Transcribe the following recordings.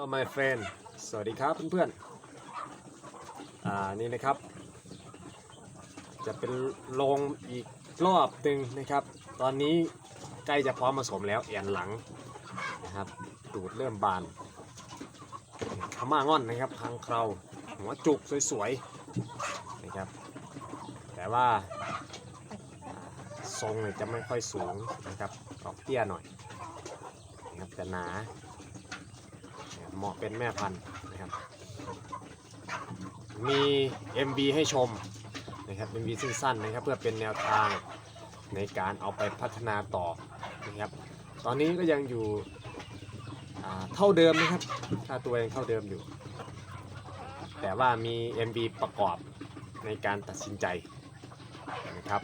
Hello my friend สวัสดีครับเพื่อนๆ อ่านี่นะครับ จะเป็นลงอีกรอบหนึ่งนะครับ ตอนนี้ใกล้จะพร้อมผสมแล้วแอนหลังนะครับตูดเริ่มบานขม่าง่อนนะครับพังเคราหัวจุกสวยๆนะครับ แต่ว่าอ่าทรงเนี่ยจะไม่ค่อยสูงนะครับออกเตี้ยหน่อยนะครับแต่หนา เหมาะเป็นแม่พันธุ์นะครับ มี MV ให้ชมนะครับ MV สั้นๆนะครับเพื่อเป็นแนวทางในการเอาไปพัฒนาต่อนะครับ ตอนนี้ก็ยังอยู่เท่าเดิมนะครับค่าตัวยังเท่าเดิมอยู่ แต่ว่ามี MV ประกอบในการตัดสินใจนะครับ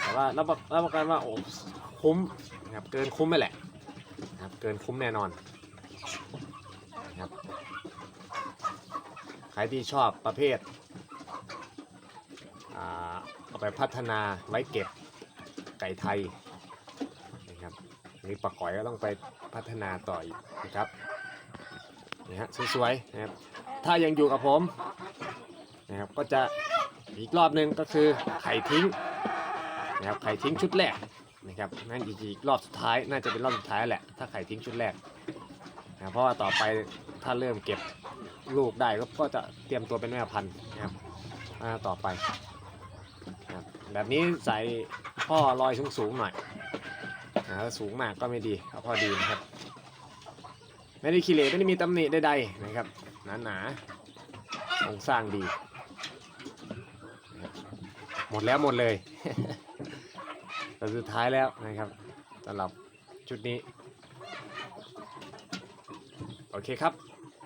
แต่ว่ารับประรับประกันว่าโอ้คุ้มนะครับเกินคุ้มไปแหละนะครับเกินคุ้มแน่นอน นะครับ ใครที่ชอบประเภทเอาไปพัฒนาไว้เก็บไก่ไทยนะครับหรือปลาก๋อยก็ต้องไปพัฒนาต่ออีกนะครับนี่ฮะสวยๆนะครับถ้ายังอยู่กับผมนะครับก็จะอีกรอบหนึ่งก็คือไข่ทิ้งนะครับไข่ทิ้งชุดแรกนะครับนั่นอีกอีกรอบสุดท้ายน่าจะเป็นรอบสุดท้ายแหละถ้าไข่ทิ้งชุดแรกนะเพราะว่าต่อไป ถ้าเริ่มเก็บลูกได้ก็จะเตรียมตัวเป็นแม่พันธุ์นะครับต่อไปนะครับแบบนี้ใส่พ่อลอยสูงสูงๆหน่อยนะสูงมากก็ไม่ดีเอาพอดีนะครับ ไม่ได้ขี้เหร่ไม่ได้มีตำหนิใดๆนะครับหนาหนาๆโครงสร้างดี หมดแล้วหมดเลยแต่สุดท้ายแล้วนะครับสำหรับชุดนี้ โอเคครับ